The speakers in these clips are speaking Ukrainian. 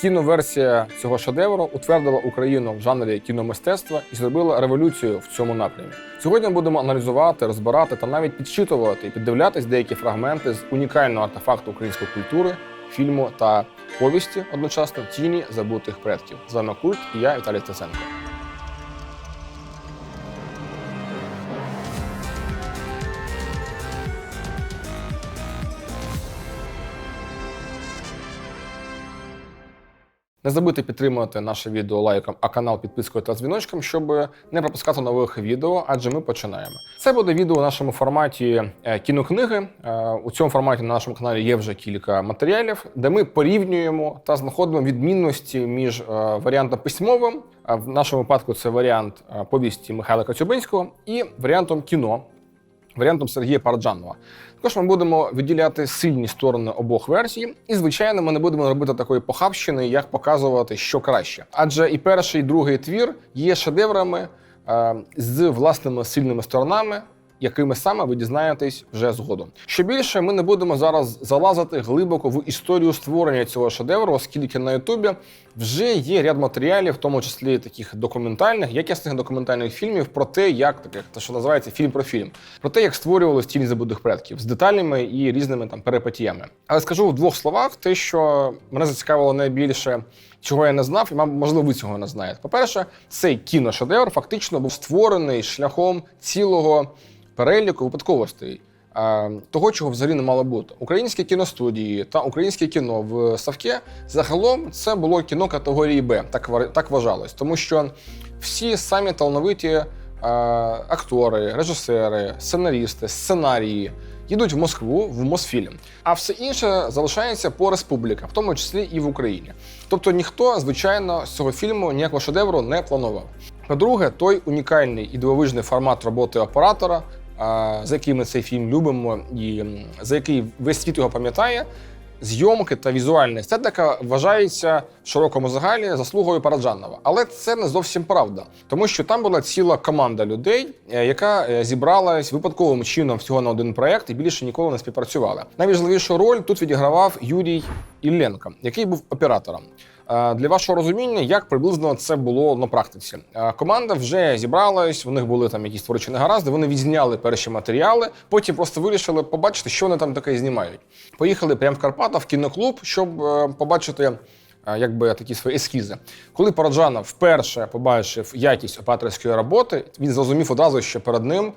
Кіноверсія цього шедевру утвердила Україну в жанрі кіномистецтва і зробила революцію в цьому напрямі. Сьогодні будемо аналізувати, розбирати та навіть підсчитувати і піддивлятись деякі фрагменти з унікального артефакту української культури, фільму та повісті одночасно тіні забутих предків. З вами культ і я Віталій Стеценко. Не забудьте підтримувати наше відео лайком, а канал підпискою та дзвіночком, щоб не пропускати нових відео, адже ми починаємо. Це буде відео у нашому форматі е, кінокниги. Е, У цьому форматі на нашому каналі є вже кілька матеріалів, де ми порівнюємо та знаходимо відмінності між е, варіантом письмовим. В нашому випадку це варіант повісті Михайла Коцюбинського і варіантом кіно. Варіантом Сергія Параджанова. Також ми будемо виділяти сильні сторони обох версій, і звичайно, ми не будемо робити такої похабщини, як показувати, що краще. Адже і перший, і другий твір є шедеврами е, з власними сильними сторонами. Якими саме ви дізнаєтесь вже згодом. Що більше, ми не будемо зараз залазити глибоко в історію створення цього шедевру, оскільки на Ютубі вже є ряд матеріалів, в тому числі таких документальних, якісних документальних фільмів про те, як таких, те, що називається фільм про фільм, про те, як створювали тіні забутих предків з деталями і різними там перипетіями. Але скажу в двох словах те, що мене зацікавило найбільше. Чого я не знав, і можливо, ви цього не знаєте. По-перше, цей кіношедевр фактично був створений шляхом цілого переліку випадковостей. Того, чого взагалі не мало бути. Українські кіностудії та українське кіно в Савке загалом це було кіно категорії Б, так, так вважалось. Тому що всі самі талановиті е, актори, режисери, сценарісти, сценарії їдуть в Москву в Мосфільм. А все інше залишається по республіках, в тому числі і в Україні. Тобто ніхто, звичайно, з цього фільму ніякого шедевру не планував. По-друге, той унікальний і дивовижний формат роботи оператора, за який ми цей фільм любимо, і за який весь світ його пам'ятає. Зйомки та візуальна естетика вважається в широкому загалі заслугою Параджанова. Але це не зовсім правда, тому що там була ціла команда людей, е, яка е, зібралась випадковим чином всього на один проект і більше ніколи не співпрацювала. Найважливішу роль тут відігравав Юрій Ілленко, який був оператором. Е, Для вашого розуміння, як приблизно це було на практиці. Е, Команда вже зібралась, у них були там якісь творчі негаразди. Вони відзняли перші матеріали, потім просто вирішили побачити, що вони там таке знімають. Поїхали прямо в Карпата в кіноклуб, щоб е, побачити. Якби такі свої ескізи. Коли Параджанов вперше побачив якість операторської роботи, він зрозумів одразу, що перед ним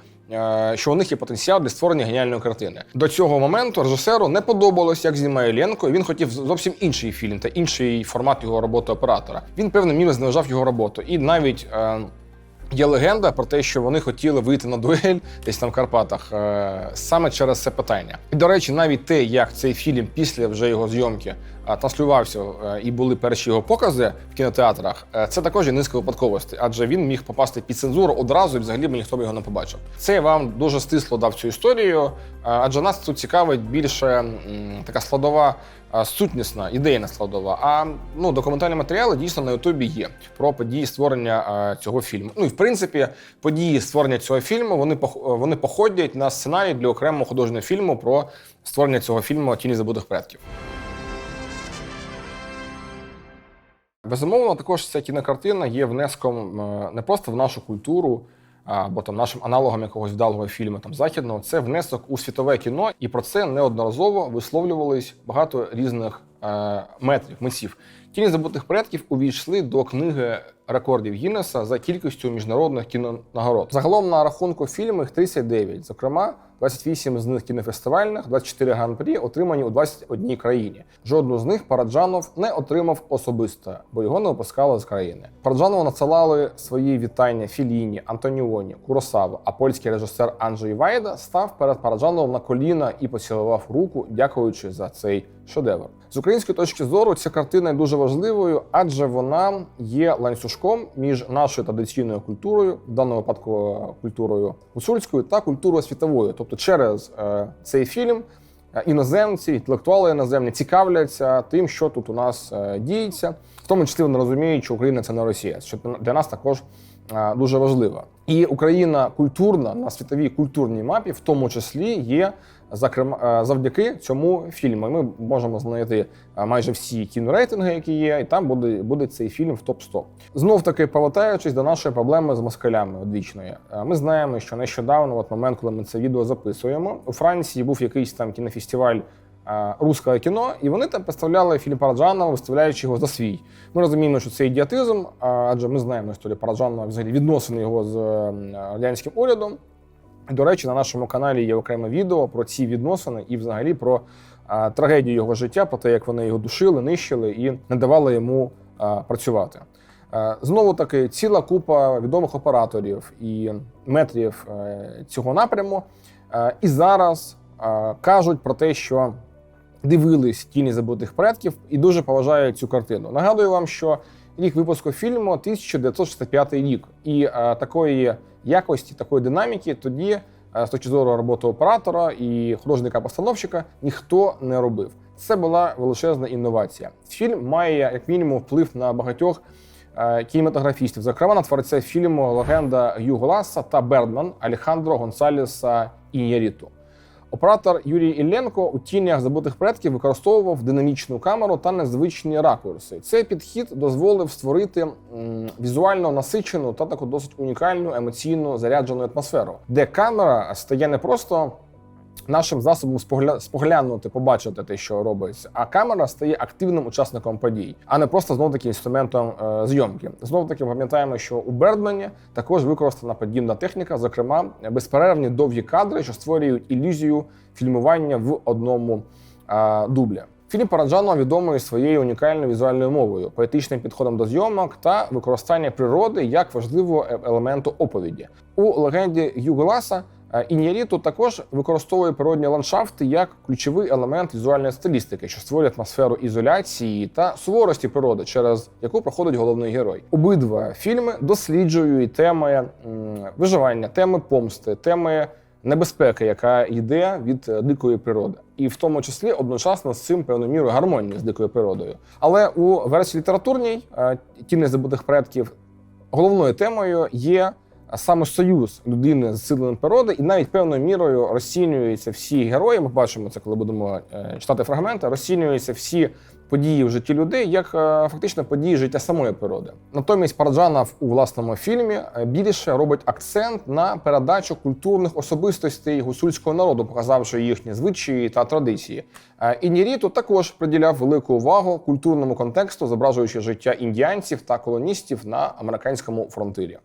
що у них є потенціал для створення геніальної картини. До цього моменту режисеру не подобалось, як знімає Ленко. і Він хотів зовсім інший фільм та інший формат його роботи оператора. Він певним, мірою зневажав його роботу. І навіть е, Є легенда про те, що вони хотіли вийти на дуель десь там в Карпатах е, саме через це питання. І до речі, навіть те, як цей фільм після вже його зйомки е, транслювався е, і були перші його покази в кінотеатрах, це також є низка випадковостей, адже він міг попасти під цензуру одразу, і взагалі би ніхто б його не побачив. Це вам дуже стисло дав цю історію, адже нас тут цікавить більше така складова. Сутнісна ідейна складова. А ну документальні матеріали дійсно на Ютубі є про події створення цього фільму. Ну і в принципі, події створення цього фільму вони вони походять на сценарій для окремого художнього фільму про створення цього фільму Тіні забутих предків. Безумовно, також ця кінокартина є внеском е, не просто в нашу культуру. Або там нашим аналогом якогось вдалого фільму там західного це внесок у світове кіно, і про це неодноразово висловлювались багато різних е, метрів, митців. Тіні забутих предків увійшли до книги рекордів Гіннеса за кількістю міжнародних кінонагород. Загалом на рахунку фільмів їх 39, зокрема 28 з них кінофестивальних, 24 гран-прі отримані у 21 країні. Жодну з них Параджанов не отримав особисто, бо його не випускали з країни. Параджанову надсилали свої вітання Філіні, Антоніоні, Куросаву, а польський режисер Анджей Вайда став перед Параджановим на коліна і поцілував руку, дякуючи за цей шедевр. З української точки зору ця картина дуже важливою, адже вона є ланцюжком між нашою традиційною культурою, в даному випадку е, культурою гуцульською, та культурою світовою. Тобто, через е, цей фільм е, іноземці, інтелектуали іноземні цікавляться тим, що тут у нас діється, в тому числі вони розуміють, що Україна це не Росія, що для нас також дуже важливо. І Україна культурна на світовій культурній мапі, в тому числі, є Зокрема, е, завдяки цьому фільму ми можемо знайти е, майже всі кінорейтинги, які є, і там буде, буде цей фільм в топ 100 Знов таки повертаючись до нашої проблеми з москалями одвічної. Е, Ми знаємо, що нещодавно, от момент, коли ми це відео записуємо, у Франції був якийсь там кінофестиваль е, кіно, і вони там представляли фільм Параджанова, виставляючи його за свій. Ми розуміємо, що це ідіотизм, адже ми знаємо історію Параджанова, взагалі відносини його з радянським урядом. До речі, на нашому каналі є окреме відео про ці відносини і взагалі про а, трагедію його життя, про те, як вони його душили, нищили і не давали йому а, працювати. Е, Знову таки, ціла купа відомих операторів і метрів е, цього напряму. е, І зараз е, кажуть про те, що дивились тіні забутих предків і дуже поважають цю картину. Нагадую вам, що рік випуску фільму 1965 рік, і е, такої якості, такої динаміки тоді, е, з точки зору роботи оператора і художника-постановщика, ніхто не робив. Це була величезна інновація. Фільм має як мінімум вплив на багатьох е, кінематографістів, зокрема на творця фільму Легенда Юго Ласса та Бердман Алехандро Гонсалеса Ін'яріту. Оператор Юрій Ілленко у тінях забутих предків використовував динамічну камеру та незвичні ракурси. Цей підхід дозволив створити візуально насичену та таку досить унікальну емоційно заряджену атмосферу, де камера стає не просто нашим засобом спогля... споглянути, побачити те, що робиться, а камера стає активним учасником подій, а не просто знов таки інструментом е, зйомки. Знов таки пам'ятаємо, що у Бердмені також використана подібна техніка, зокрема безперервні довгі кадри, що створюють ілюзію фільмування в одному е, дублі. Фільм Параджанова відомий своєю унікальною візуальною мовою, поетичним підходом до зйомок та використання природи як важливого е- елементу оповіді. У легенді Юголаса Ін'яріту також використовує природні ландшафти як ключовий елемент візуальної стилістики, що створює атмосферу ізоляції та суворості природи, через яку проходить головний герой. Обидва фільми досліджують теми виживання, теми помсти, теми небезпеки, яка йде від е, дикої природи, і в тому числі одночасно з цим певною мірою гармонії з дикою природою. Але у версії літературній е, тіни забутих предків головною темою є саме союз людини з силами природи, і навіть певною мірою розцінюються всі герої. Ми бачимо це, коли будемо е, читати фрагменти. Розцінюються всі події в житті людей як е, фактично події життя самої природи. Натомість Параджанов у власному фільмі е, більше робить акцент на передачу культурних особистостей гусульського народу, показавши їхні звичаї та традиції. Е, Ініріту також приділяв велику увагу культурному контексту, зображуючи життя індіанців та колоністів на американському фронтирі.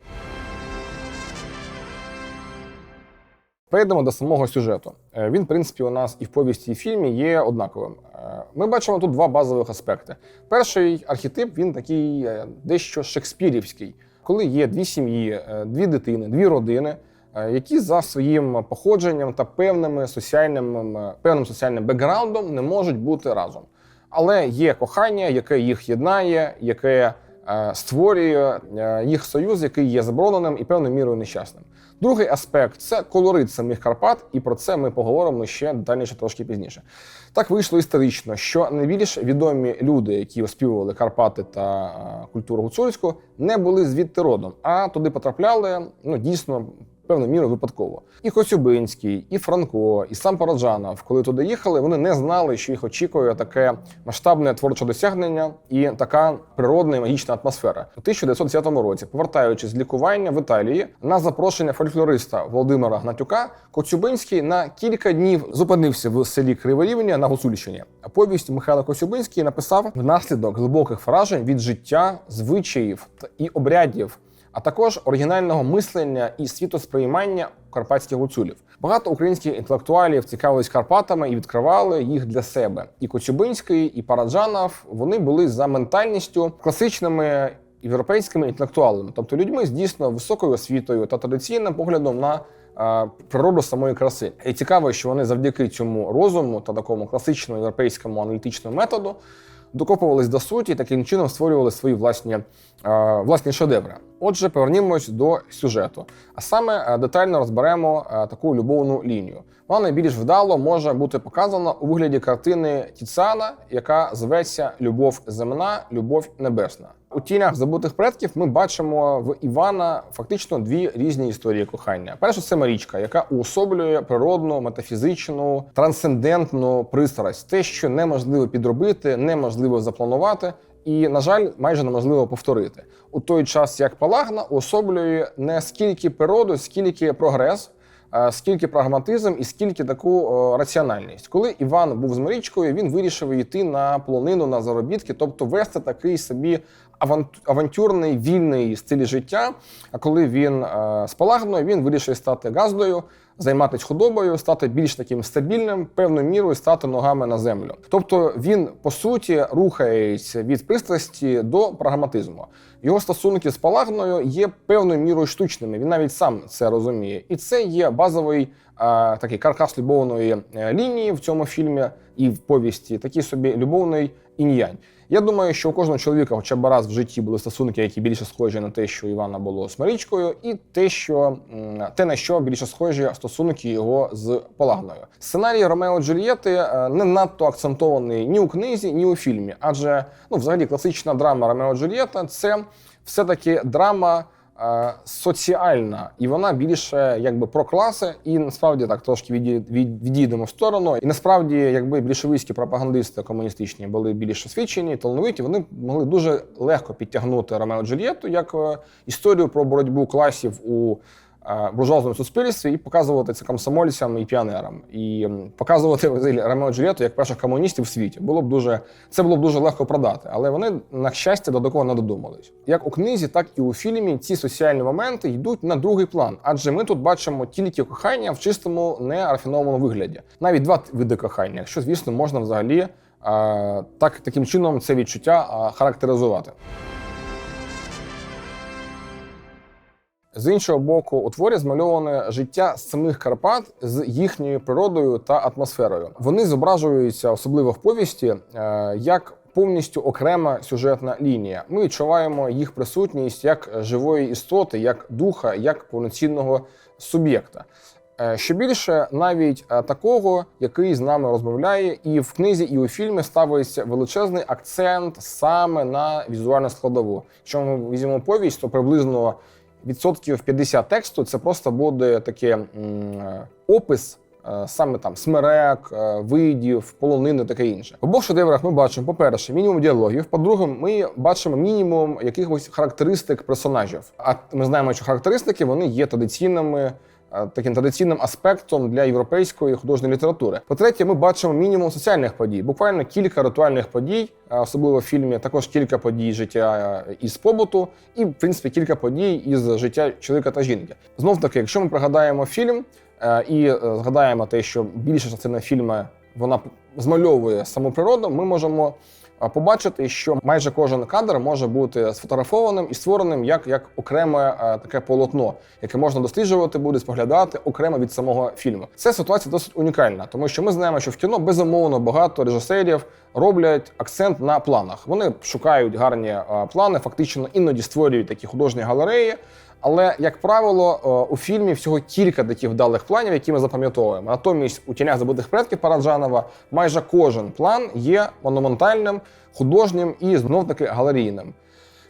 Перейдемо до самого сюжету. Е, Він, в принципі, у нас і в повісті, і в фільмі є однаковим. Е, Ми бачимо тут два базових аспекти. Перший архетип він такий е, дещо шекспірівський, коли є дві сім'ї, дві дитини, дві родини, які за своїм походженням та певними соціальним, певним соціальним бекграундом не можуть бути разом. Але є кохання, яке їх єднає, яке створює їх союз, який є забороненим і певною мірою нещасним. Другий аспект це колорит самих Карпат, і про це ми поговоримо ще детальніше трошки пізніше. Так вийшло історично, що найбільш відомі люди, які оспівували Карпати та е, культуру гуцульську, не були звідти родом, а туди потрапляли ну дійсно. Певною мірою випадково. І Коцюбинський, і Франко, і сам Параджанов, коли туди їхали, вони не знали, що їх очікує таке масштабне творче досягнення і така природна і магічна атмосфера. У 1910 році, повертаючись з лікування в Італії, на запрошення фольклориста Володимира Гнатюка, Коцюбинський на кілька днів зупинився в селі Криворівня на Гуцульщині. А повість Михайло Коцюбинський написав внаслідок глибоких вражень від життя, звичаїв та і обрядів а також оригінального мислення і світосприймання карпатських гуцулів. Багато українських інтелектуалів цікавились Карпатами і відкривали їх для себе. І Коцюбинський, і Параджанов вони були за ментальністю класичними європейськими інтелектуалами, тобто людьми з дійсно високою освітою та традиційним поглядом на природу самої краси. І цікаво, що вони завдяки цьому розуму та такому класичному європейському аналітичному методу докопувались до суті таким чином створювали свої власні, е, власні шедеври. Отже, повернімось до сюжету, а саме е, детально розберемо е, таку любовну лінію. Вона найбільш вдало може бути показана у вигляді картини Тіціана, яка зветься Любов земна, любов небесна. У тінях забутих предків ми бачимо в Івана фактично дві різні історії кохання. Перша це Марічка, яка уособлює природну, метафізичну, трансцендентну пристрасть, те, що неможливо підробити, неможливо запланувати. І, на жаль, майже неможливо повторити у той час, як Палагна уособлює не скільки природу, скільки прогрес, е, скільки прагматизм і скільки таку е, раціональність. Коли Іван був з Марічкою, він вирішив йти на полонину на заробітки, тобто вести такий собі авантюрний вільний стиль життя. А коли він е, з Палагною, він вирішив стати газдою, займатися худобою, стати більш таким стабільним, певною мірою стати ногами на землю. Тобто він по суті рухається від пристрасті до прагматизму. Його стосунки з Палагною є певною мірою штучними. Він навіть сам це розуміє, і це є базовий е, такий каркас любовної е, лінії в цьому фільмі і в повісті, такий собі любовний інь-янь. Я думаю, що у кожного чоловіка хоча б раз в житті були стосунки, які більше схожі на те, що Івана було з Марічкою, і те, що те, на що більше схожі стосунки його з Палагною. Сценарій Ромео Джульєти е, не надто акцентований ні у книзі, ні у фільмі, адже ну, взагалі класична драма Ромео Джульєта це все-таки драма. Е, Соціальна, і вона більше якби про класи, і насправді так трошки віді- відійдемо в сторону. І насправді, якби більшовицькі пропагандисти комуністичні були більш освічені, талановиті, вони могли дуже легко підтягнути Ромео Джульєту як е, історію про боротьбу класів у буржуазному суспільстві і показувати це комсомольцям і піонерам, і показувати Ромео Джульєту як перших комуністів в світі. Було б дуже це було б дуже легко продати, але вони на щастя до такого не додумались. Як у книзі, так і у фільмі ці соціальні моменти йдуть на другий план, адже ми тут бачимо тільки кохання в чистому нерафінованому вигляді. Навіть два види кохання, якщо звісно можна взагалі. е, Так, таким чином це відчуття е, характеризувати. З іншого боку, у творі змальоване життя самих Карпат з їхньою природою та атмосферою. Вони зображуються, особливо в повісті, е, як повністю окрема сюжетна лінія. Ми відчуваємо їх присутність як живої істоти, як духа, як повноцінного суб'єкта. Е, Що більше, навіть е, такого, який з нами розмовляє, і в книзі, і у фільмі ставиться величезний акцент саме на візуальну складову. Якщо ми візьмемо повість, то приблизно відсотків 50 тексту це просто буде таке е, опис. е, Саме там смерек, е, видів, полонини, таке інше. В обох шедеврах ми бачимо, по-перше, мінімум діалогів. По-друге, ми бачимо мінімум якихось характеристик персонажів. А ми знаємо, що характеристики вони є традиційними таким традиційним аспектом для європейської художньої літератури. По-третє, ми бачимо мінімум соціальних подій, буквально кілька ритуальних подій, е, особливо в фільмі, також кілька подій життя е, із побуту, і в принципі кілька подій із життя чоловіка та жінки. Знов таки, якщо ми пригадаємо фільм е, і е, згадаємо те, що більша частина фільму вона змальовує саму природу, ми можемо побачити, що майже кожен кадр може бути сфотографованим і створеним як, як окреме е, таке полотно, яке можна досліджувати, буде споглядати окремо від самого фільму. Це ситуація досить унікальна, тому що ми знаємо, що в кіно безумовно багато режисерів роблять акцент на планах. Вони шукають гарні е, плани, фактично іноді створюють такі художні галереї. Але, як правило, е, у фільмі всього кілька таких вдалих планів, які ми запам'ятовуємо. Натомість у тінях забутих предків Параджанова майже кожен план є монументальним, художнім і знов таки галерійним.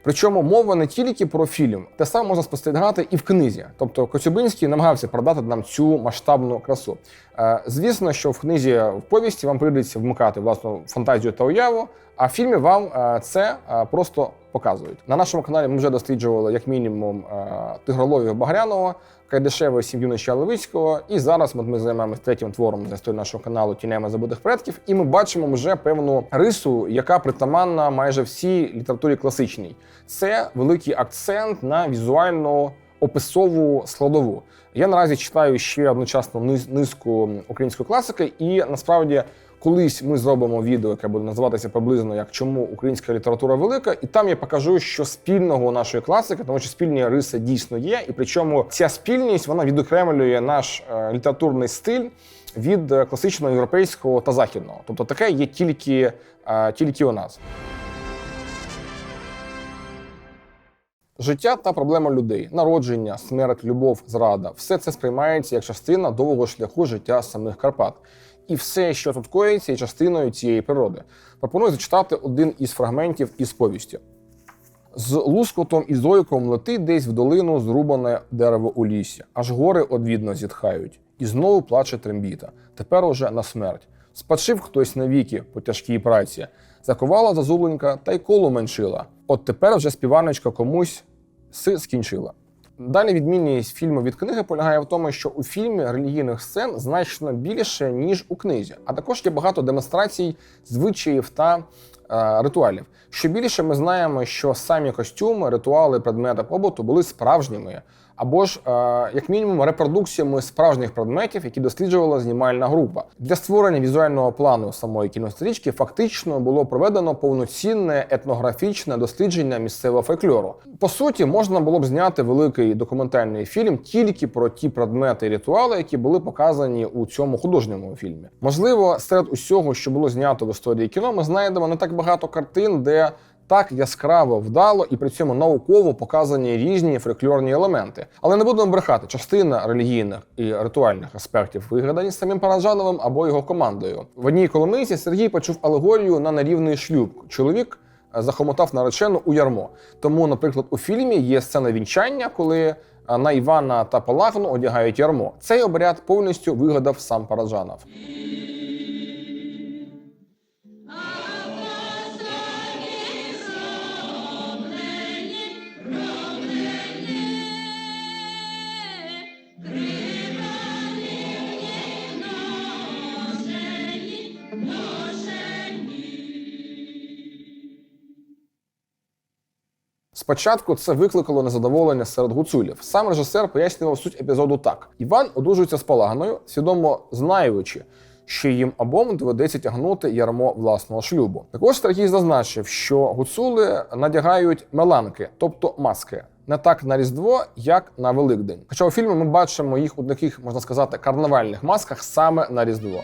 Причому мова не тільки про фільм, те саме можна спостерігати і в книзі. Тобто Коцюбинський намагався продати нам цю масштабну красу. Е, Звісно, що в книзі в повісті вам прийдеться вмикати власну фантазію та уяву, а в фільмі вам е, це просто показують. На нашому каналі ми вже досліджували як мінімум е, тигроловів Багряного, Кайдашева сім'ю Неща Левицького. І зараз ми, займаємося третім твором з історії нашого каналу Тінема забутих предків. І ми бачимо вже певну рису, яка притаманна майже всій літературі класичній. Це великий акцент на візуальну описову складову. Я наразі читаю ще одночасно низку української класики, і насправді. Колись ми зробимо відео, яке буде називатися приблизно як чому українська література велика, і там я покажу, що спільного у нашої класики, тому що спільні риси дійсно є, і причому ця спільність вона відокремлює наш е, літературний стиль від е, класичного європейського та західного. Тобто таке є тільки, е, тільки у нас. Життя та проблема людей, народження, смерть, любов, зрада все це сприймається як частина довгого шляху життя самих Карпат. І все, що тут коїться, є частиною цієї природи. Пропоную зачитати один із фрагментів із повісті. З лускотом і зойком летить десь в долину зрубане дерево у лісі, аж гори одвідно зітхають, і знову плаче трембіта. Тепер уже на смерть. Спочив хтось навіки по тяжкій праці, закувала зазубленька та й колу меншила. От тепер вже співаночка комусь си скінчила. Далі відмінність фільму від книги полягає в тому, що у фільмі релігійних сцен значно більше, ніж у книзі, а також є багато демонстрацій звичаїв та е, ритуалів. Що більше ми знаємо, що самі костюми, ритуали, предмети побуту були справжніми, або ж, е, як мінімум, репродукціями справжніх предметів, які досліджувала знімальна група. Для створення візуального плану самої кінострічки фактично було проведено повноцінне етнографічне дослідження місцевого фольклору. По суті, можна було б зняти великий документальний фільм тільки про ті предмети і ритуали, які були показані у цьому художньому фільмі. Можливо, серед усього, що було знято в історії кіно, ми знайдемо не так багато картин, де так яскраво вдало і при цьому науково показані різні фольклорні елементи. Але не будемо брехати, частина релігійних і ритуальних аспектів вигадані самим Параджановим або його командою. В одній коломийці Сергій почув алегорію на нерівний шлюб. Чоловік е, захомотав наречену у ярмо. Тому, наприклад, у фільмі є сцена вінчання, коли е, на Івана та Палагну одягають ярмо. Цей обряд повністю вигадав сам Параджанов. Спочатку це викликало незадоволення серед гуцулів. Сам режисер пояснював суть епізоду так: Іван одружується з Палагною, свідомо знаючи, що їм обом доведеться тягнути ярмо власного шлюбу. Також Сергій зазначив, що гуцули надягають меланки, тобто маски. Не так на Різдво, як на Великдень. Хоча у фільмі ми бачимо їх у таких, можна сказати, карнавальних масках саме на Різдво.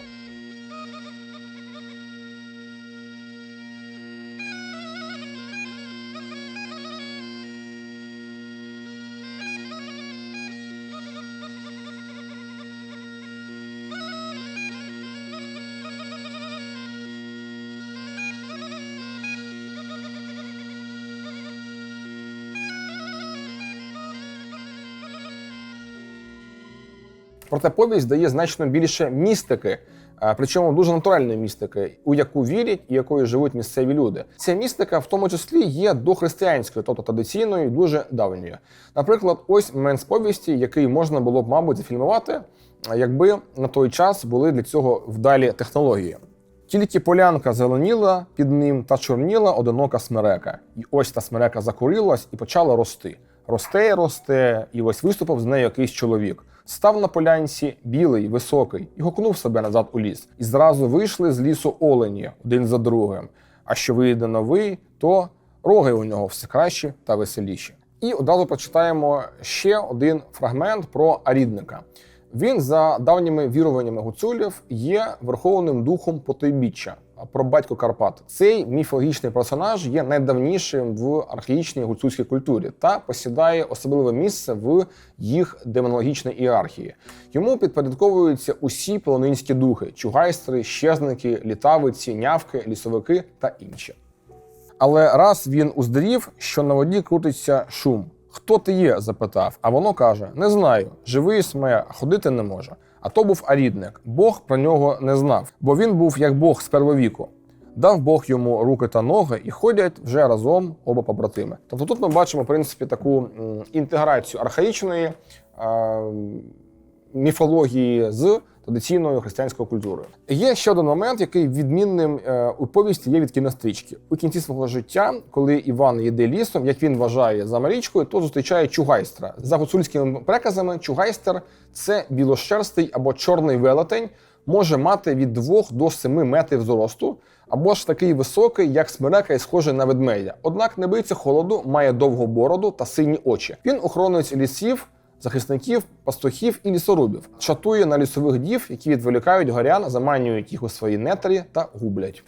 Проте повість дає значно більше містики, е, причому дуже натуральної містики, у яку вірять і якою живуть місцеві люди. Ця містика, в тому числі, є дохристиянською, тобто традиційною, і дуже давньою. Наприклад, ось момент з повісті, який можна було б, мабуть, зафільмувати, е, якби на той час були для цього вдалі технології. Тільки полянка зеленіла під ним та чорніла одинока смерека. І ось та смерека закурилась і почала рости. Росте, росте, і ось виступив з нею якийсь чоловік. Став на полянці білий, високий, і гукнув себе назад у ліс. І зразу вийшли з лісу олені один за другим. А що вийде новий, то роги у нього все кращі та веселіші. І одразу прочитаємо ще один фрагмент про арідника. Він, за давніми віруваннями гуцулів, є верховним духом потойбіччя, про батько Карпат. Цей міфологічний персонаж є найдавнішим в архаїчній гуцульській культурі та посідає особливе місце в їх демонологічній ієрархії. Йому підпорядковуються усі полонинські духи: чугайстри, щезники, літавиці, нявки, лісовики та інші. Але раз він уздрів, що на воді крутиться шум. Хто ти є? запитав, а воно каже: Не знаю, живий сме, ходити не може. А то був арідник. Бог про нього не знав, бо він був як Бог з первовіку. Дав Бог йому руки та ноги і ходять вже разом оба побратими. Тобто тут ми бачимо, в принципі, таку інтеграцію архаїчної е, міфології з традиційною християнською культурою. Є ще один момент, який відмінним е, у повісті є від кінострічки. У кінці свого життя, коли Іван йде лісом, як він вважає за Марічкою, то зустрічає чугайстра. За гуцульськими переказами, чугайстер це білошерстий або чорний велетень, може мати від 2 до 7 метрів зросту, або ж такий високий, як смерека і схожий на ведмедя. Однак не боїться холоду, має довгу бороду та сині очі. Він охоронець лісів, захисників, пастухів і лісорубів, чатує на лісових дів, які відволікають горян, заманюють їх у свої нетрі та гублять.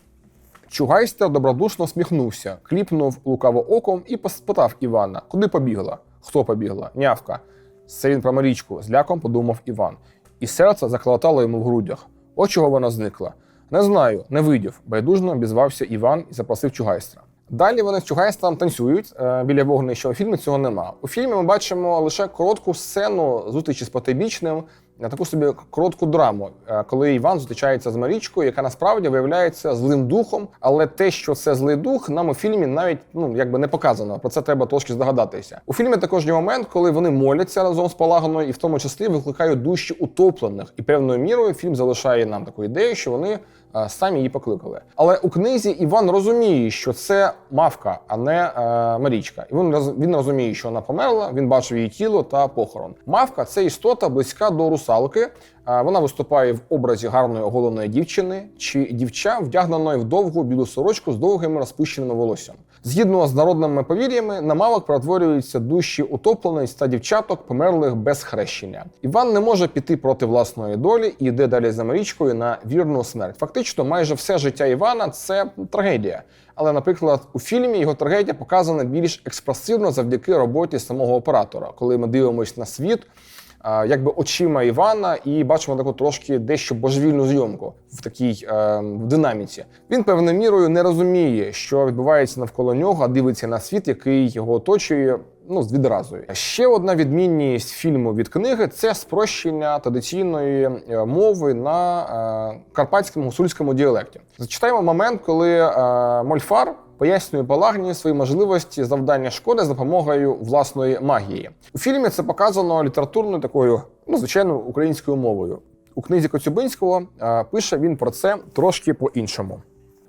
Чугайстер добродушно сміхнувся, кліпнув лукаво оком і поспитав Івана, куди побігла? Хто побігла? Нявка. Це він про Марічку, з ляком подумав Іван. І серце заколотало йому в грудях. От чого вона зникла. Не знаю, не видів, байдужно обізвався Іван і запросив Чугайстра. Далі вони з Чугайстром танцюють е, біля вогнища. У фільмі цього нема. У фільмі ми бачимо лише коротку сцену зустрічі з потайбічним, на таку собі коротку драму, е, коли Іван зустрічається з Марічкою, яка насправді виявляється злим духом. Але те, що це злий дух, нам у фільмі навіть ну якби не показано. Про це треба трошки здогадатися. У фільмі також є момент, коли вони моляться разом з Палаганою, і в тому числі викликають душі утоплених. І певною мірою фільм залишає нам таку ідею, що вони е, самі її покликали. Але у книзі Іван розуміє, що це мавка, а не е, Марічка. І він він розуміє, що вона померла. Він бачив її тіло та похорон. Мавка це істота близька до русалки. Е, Вона виступає в образі гарної оголеної дівчини чи дівча, вдягненої в довгу білу сорочку з довгим розпущеним волоссям. Згідно з народними повір'ями, на мавок перетворюються душі утоплених та дівчаток, померлих без хрещення. Іван не може піти проти власної долі і йде далі за Марічкою на вірну смерть. Фактично, майже все життя Івана це трагедія. Але, наприклад, у фільмі його трагедія показана більш експресивно завдяки роботі самого оператора, коли ми дивимося на світ. Якби очима Івана, і бачимо таку трошки дещо божевільну зйомку в такій е, в динаміці. Він певною мірою не розуміє, що відбувається навколо нього, а дивиться на світ, який його оточує. Ну, з відразу. Ще одна відмінність фільму від книги це спрощення традиційної е, мови на е, карпатському гусульському діалекті. Зачитаємо момент, коли е, Мольфар пояснює Палагні свої можливості завдання шкоди за допомогою власної магії. У фільмі це показано літературною такою, ну звичайно, українською мовою. У книзі Коцюбинського е, пише він про це трошки по-іншому.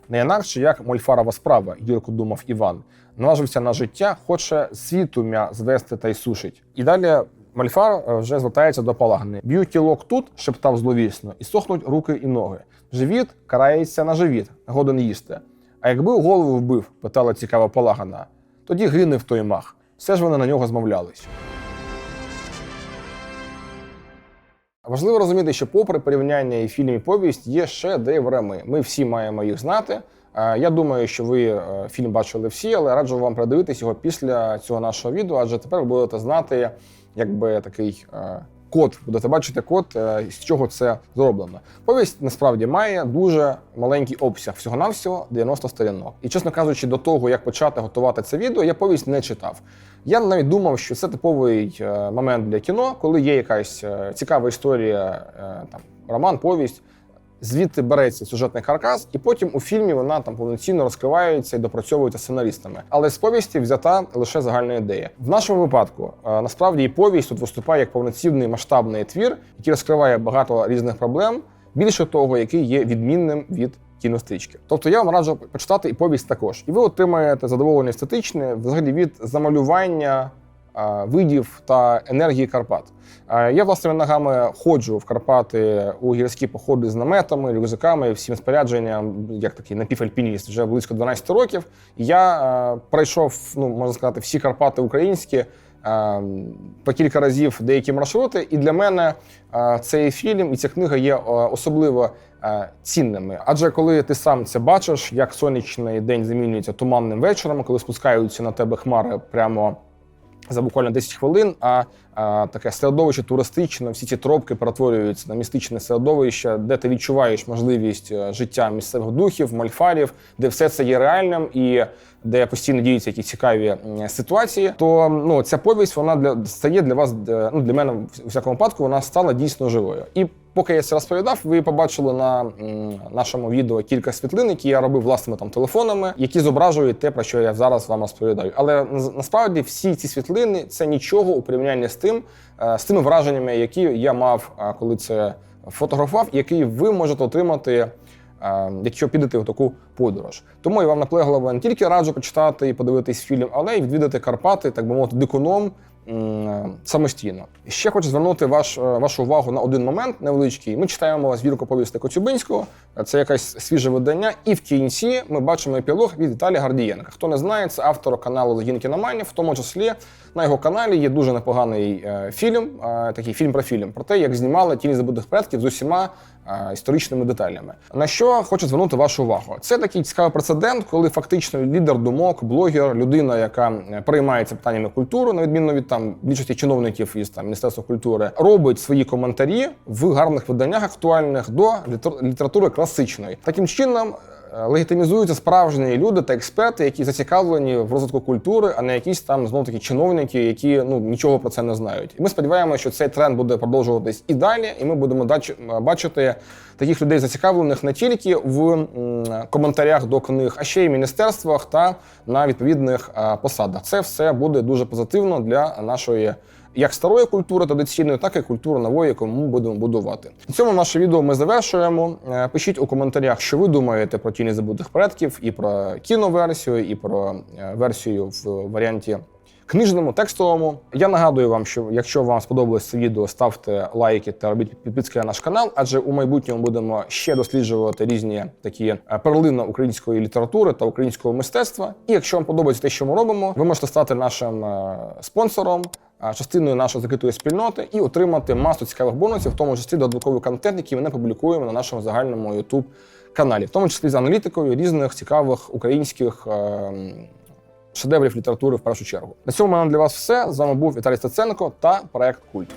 Не інакше, як Мольфарова справа, гірко думав Іван. Наважився на життя, хоче світу м'я звести та й сушить. І далі Мольфар е, вже звертається до Палагни. Б'ю кілок тут, шептав зловісно, і сохнуть руки і ноги. Живіт карається на живіт, годен їсти. А якби у голову вбив, питала цікава Палагана, тоді гине в той мах. Все ж вони на нього змовлялись. Важливо розуміти, що попри порівняння і фільм і повість є ще деврами. Ми всі маємо їх знати. Е, Я думаю, що ви е, фільм бачили всі, але раджу вам передивитись його після цього нашого відео, адже тепер ви будете знати, якби такий е, код, будете бачити код, е, з чого це зроблено. Повість насправді має дуже маленький обсяг, всього-навсього 90 сторінок. І чесно кажучи, до того як почати готувати це відео, я повість не читав. Я навіть думав, що це типовий е, момент для кіно, коли є якась е, цікава історія, там роман, повість. Звідти береться сюжетний каркас, і потім у фільмі вона там повноцінно розкривається і допрацьовується сценаристами. Але з повісті взята лише загальна ідея. В нашому випадку е, насправді і повість тут виступає як повноцінний масштабний твір, який розкриває багато різних проблем. Більше того, який є відмінним від кінострічки. Тобто я вам раджу почитати і повість також, і ви отримаєте задоволення естетичне взагалі від замалювання видів та енергії Карпат. Я власними ногами ходжу в Карпати у гірські походи з наметами, рюкзаками, всім спорядженням, як такий напівальпініст, вже близько 12 років. Я пройшов, ну можна сказати, всі Карпати українські. По кілька разів деякі маршрути, і для мене цей фільм і ця книга є особливо цінними. Адже коли ти сам це бачиш, як сонячний день замінюється туманним вечором, коли спускаються на тебе хмари прямо за буквально 10 хвилин, а, а таке середовище туристичне, всі ці тропки перетворюються на містичне середовище, де ти відчуваєш можливість е, життя місцевих духів, мальфарів, де все це є реальним. І де постійно діються якісь цікаві ситуації. То ну ця повість вона для стає для вас е, ну для мене у всякому випадку вона стала дійсно живою. І поки я це розповідав, ви побачили на нашому відео кілька світлин, які я робив власними там телефонами, які зображують те, про що я зараз вам розповідаю. Але насправді всі ці світлини це нічого у порівнянні з тим, е, з тими враженнями, які я мав, е, коли це фотографував, які ви можете отримати. Е, Якщо підете в таку подорож, тому я вам наполегливо не тільки раджу почитати і подивитись фільм, але й відвідати Карпати, так би мовити, дикуном самостійно. Ще хочу звернути ваш, е, вашу увагу на один момент невеличкий. Ми читаємо збірку повісти Коцюбинського. Це якесь свіже видання, і в кінці ми бачимо епілог від Віталія Гардієнка. Хто не знає, це автор каналу Легін Кіноманів, в тому числі на його каналі є дуже непоганий е, фільм, е, такий фільм про фільм, про те, як знімали тіні забутих предків з усіма е, історичними деталями. На що хочу звернути вашу увагу? Це такий цікавий прецедент, коли фактично лідер думок, блогер, людина, яка приймається переймається питаннями культури, на відміну від там більшості чиновників із там міністерства культури, робить свої коментарі в гарних виданнях актуальних до літер- літератури класичної. Таким чином. Е, Легітимізуються справжні люди та експерти, які зацікавлені в розвитку культури, а не якісь там знов таки чиновники, які ну нічого про це не знають. І ми сподіваємося, що цей тренд буде продовжуватись і далі, і ми будемо бачити таких людей зацікавлених не тільки в коментарях до книг, а ще й в міністерствах та на відповідних е, посадах. Це все буде дуже позитивно для нашої. Як старої культури традиційної, так і культури нової, яку ми будемо будувати. На цьому наше відео ми завершуємо. Е, Пишіть у коментарях, що ви думаєте про тіні забутих предків, і про кіноверсію, і про е, версію в варіанті книжному, текстовому. Я нагадую вам, що якщо вам сподобалось це відео, ставте лайки та робіть підписки на наш канал, адже у майбутньому будемо ще досліджувати різні такі е, перлини української літератури та українського мистецтва. І якщо вам подобається те, що ми робимо, ви можете стати нашим спонсором. Е, Частиною нашої закритої спільноти і отримати масу цікавих бонусів, в тому числі додатковий контент, який ми не публікуємо на нашому загальному youtube каналі, в тому числі з аналітикою різних цікавих українських е, шедеврів літератури в першу чергу. На цьому в мене для вас все. З вами був Віталій Стеценко та проект Культ.